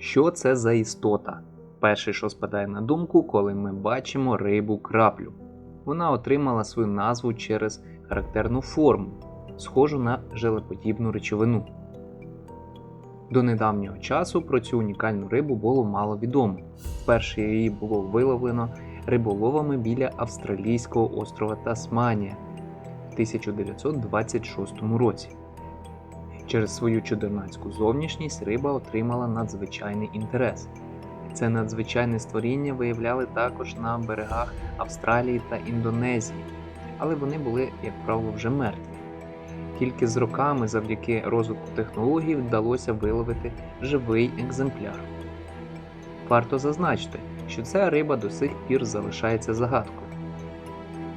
Що це за істота? Перше, що спадає на думку, коли ми бачимо рибу краплю. Вона отримала свою назву через характерну форму, схожу на желеподібну речовину. До недавнього часу про цю унікальну рибу було мало відомо. Вперше її було виловлено риболовами біля австралійського острова Тасманія в 1926 році. Через свою чудернацьку зовнішність риба отримала надзвичайний інтерес. Це надзвичайне створіння виявляли також на берегах Австралії та Індонезії, але вони були, як правило, вже мертві. Тільки з роками, завдяки розвитку технологій, вдалося виловити живий екземпляр. Варто зазначити, що ця риба до сих пір залишається загадкою,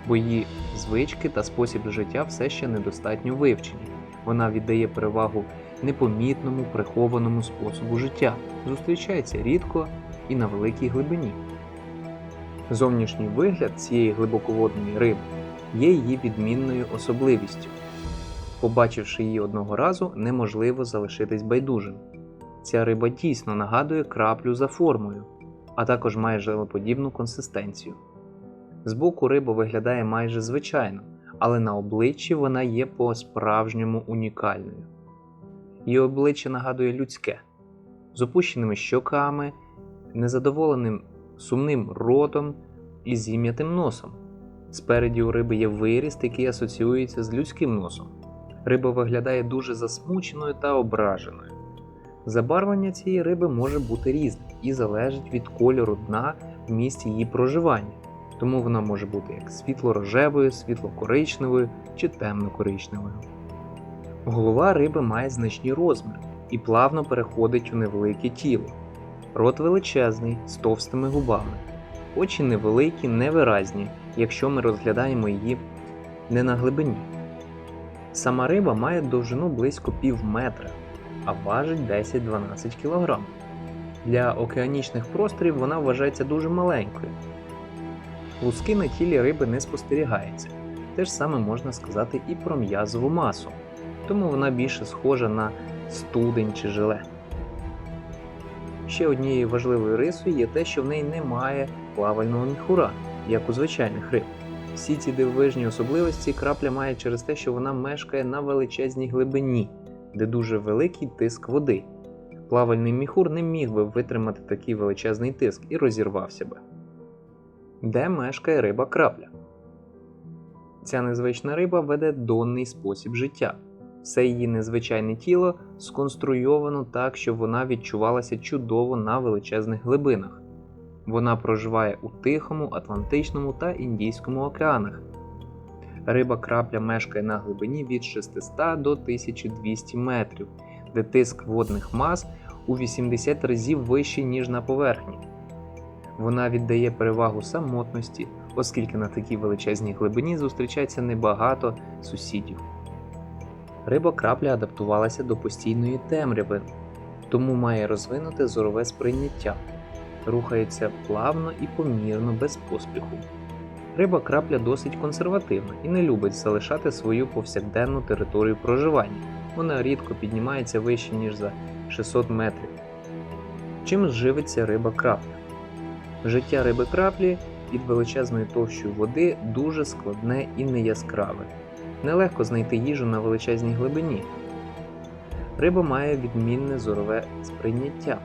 бо її звички та спосіб життя все ще недостатньо вивчені. Вона віддає перевагу непомітному прихованому способу життя, зустрічається рідко і на великій глибині. Зовнішній вигляд цієї глибоководної риби є її відмінною особливістю. Побачивши її одного разу, неможливо залишитись байдужим. Ця риба дійсно нагадує краплю за формою, а також має желеподібну консистенцію. Збоку риба виглядає майже звичайно, але на обличчі вона є по-справжньому унікальною. Її обличчя нагадує людське, з опущеними щоками, незадоволеним сумним ротом і зім'ятим носом. Спереді у риби є виріст, який асоціюється з людським носом. Риба виглядає дуже засмученою та ображеною. Забарвлення цієї риби може бути різним і залежить від кольору дна в місці її проживання, тому вона може бути як світло-рожевою, світло-коричневою чи темно-коричневою. Голова риби має значні розміри і плавно переходить у невелике тіло. Рот величезний, з товстими губами. Очі невеликі, невиразні, якщо ми розглядаємо її не на глибині. Сама риба має довжину близько пів метра, а важить 10-12 кг. Для океанічних просторів вона вважається дуже маленькою. Луски на тілі риби не спостерігається. Те ж саме можна сказати і про м'язову масу, тому вона більше схожа на студень чи желе. Ще однією важливою рисою є те, що в неї немає плавального міхура, як у звичайних риб. Всі ці дивовижні особливості крапля має через те, що вона мешкає на величезній глибині, де дуже великий тиск води. Плавальний міхур не міг би витримати такий величезний тиск і розірвався би. Де мешкає риба крапля? Ця незвична риба веде донний спосіб життя. Все її незвичайне тіло сконструйовано так, щоб вона відчувалася чудово на величезних глибинах. Вона проживає у Тихому, Атлантичному та Індійському океанах. Риба крапля мешкає на глибині від 600 до 1200 метрів, де тиск водних мас у 80 разів вищий, ніж на поверхні. Вона віддає перевагу самотності, оскільки на такій величезній глибині зустрічається небагато сусідів. Риба крапля адаптувалася до постійної темряви, тому має розвинуте зорове сприйняття, рухається плавно і помірно без поспіху. Риба крапля досить консервативна і не любить залишати свою повсякденну територію проживання. Вона рідко піднімається вище, ніж за 600 метрів. Чим живиться риба крапля? Життя риби краплі під величезною товщою води дуже складне і неяскраве. Нелегко знайти їжу на величезній глибині. Риба має відмінне зорове сприйняття.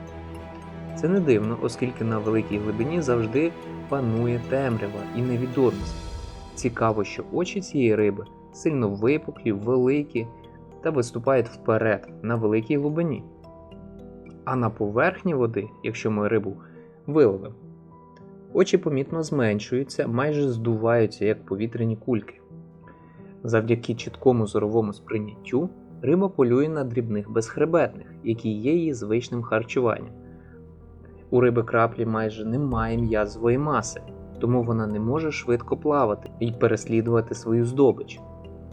Це не дивно, оскільки на великій глибині завжди панує темрява і невідомість. Цікаво, що очі цієї риби сильно випуклі, великі та виступають вперед на великій глибині. А на поверхні води, якщо ми рибу виловимо, очі помітно зменшуються, майже здуваються як повітряні кульки. Завдяки чіткому зоровому сприйняттю риба полює на дрібних безхребетних, які є її звичним харчуванням. У риби краплі майже немає м'язової маси, тому вона не може швидко плавати і переслідувати свою здобич.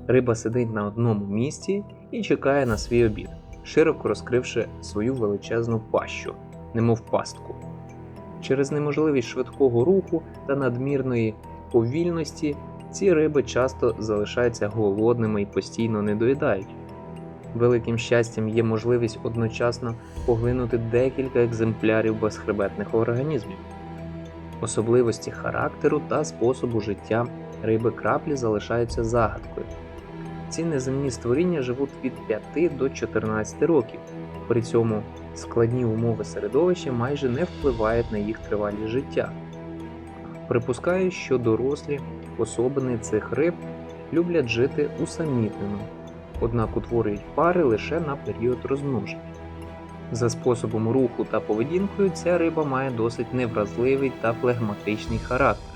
Риба сидить на одному місці і чекає на свій обід, широко розкривши свою величезну пащу, немов пастку. Через неможливість швидкого руху та надмірної повільності ці риби часто залишаються голодними і постійно не доїдають. Великим щастям є можливість одночасно поглинути декілька екземплярів безхребетних організмів. Особливості характеру та способу життя риби краплі залишаються загадкою. Ці неземні створіння живуть від 5 до 14 років, при цьому складні умови середовища майже не впливають на їх тривалість життя. Припускаю, що дорослі особини цих риб люблять жити усамітнено, однак утворюють пари лише на період розмноження. За способом руху та поведінкою ця риба має досить невразливий та флегматичний характер.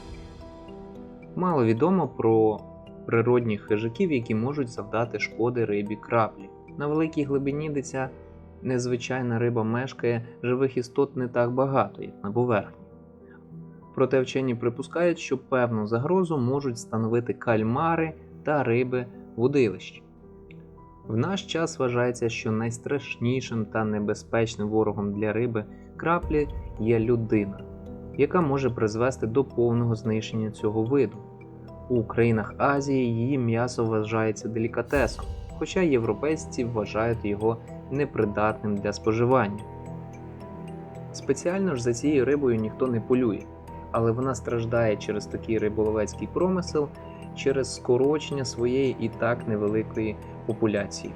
Мало відомо про природних хижаків, які можуть завдати шкоди рибі краплі. На великій глибині, де ця незвичайна риба мешкає, живих істот не так багато, як на поверхні. Проте вчені припускають, що певну загрозу можуть становити кальмари та риби водилищ. В наш час вважається, що найстрашнішим та небезпечним ворогом для риби краплі є людина, яка може призвести до повного знищення цього виду. У країнах Азії її м'ясо вважається делікатесом, хоча європейці вважають його непридатним для споживання. Спеціально ж за цією рибою ніхто не полює, але вона страждає через такий риболовецький промисел через скорочення своєї і так невеликої популяції.